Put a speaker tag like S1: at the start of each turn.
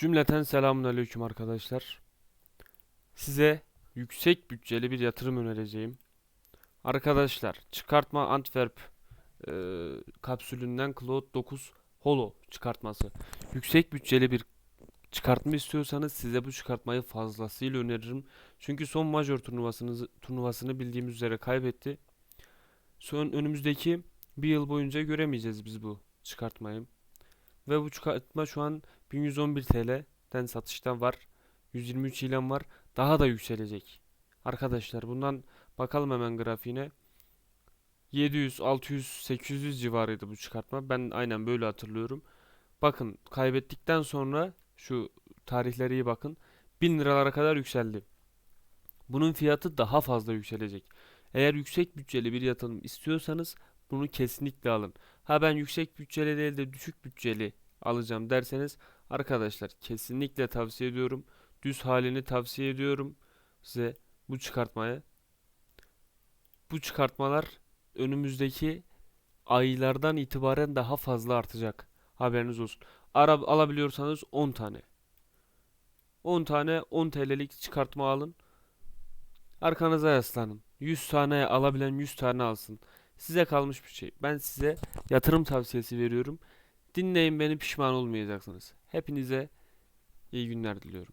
S1: Cümleten selamünaleyküm arkadaşlar. Size yüksek bütçeli bir yatırım önereceğim. Arkadaşlar çıkartma Antwerp e, kapsülünden Cloud 9 Holo çıkartması. Yüksek bütçeli bir çıkartma istiyorsanız size bu çıkartmayı fazlasıyla öneririm. Çünkü son major turnuvasını, turnuvasını bildiğimiz üzere kaybetti. Son önümüzdeki bir yıl boyunca göremeyeceğiz biz bu çıkartmayı. Ve bu çıkartma şu an 1111 TL'den satışta var. 123 ilan var. Daha da yükselecek. Arkadaşlar bundan bakalım hemen grafiğine. 700, 600, 800 civarıydı bu çıkartma. Ben aynen böyle hatırlıyorum. Bakın kaybettikten sonra şu tarihleri iyi bakın. 1000 liralara kadar yükseldi. Bunun fiyatı daha fazla yükselecek. Eğer yüksek bütçeli bir yatırım istiyorsanız bunu kesinlikle alın. Ha ben yüksek bütçeli değil de düşük bütçeli alacağım derseniz arkadaşlar kesinlikle tavsiye ediyorum. Düz halini tavsiye ediyorum size bu çıkartmayı. Bu çıkartmalar önümüzdeki aylardan itibaren daha fazla artacak. Haberiniz olsun. Ara, alabiliyorsanız 10 tane. 10 tane 10 TL'lik çıkartma alın. Arkanıza yaslanın. 100 tane alabilen 100 tane alsın. Size kalmış bir şey. Ben size yatırım tavsiyesi veriyorum. Dinleyin beni pişman olmayacaksınız. Hepinize iyi günler diliyorum.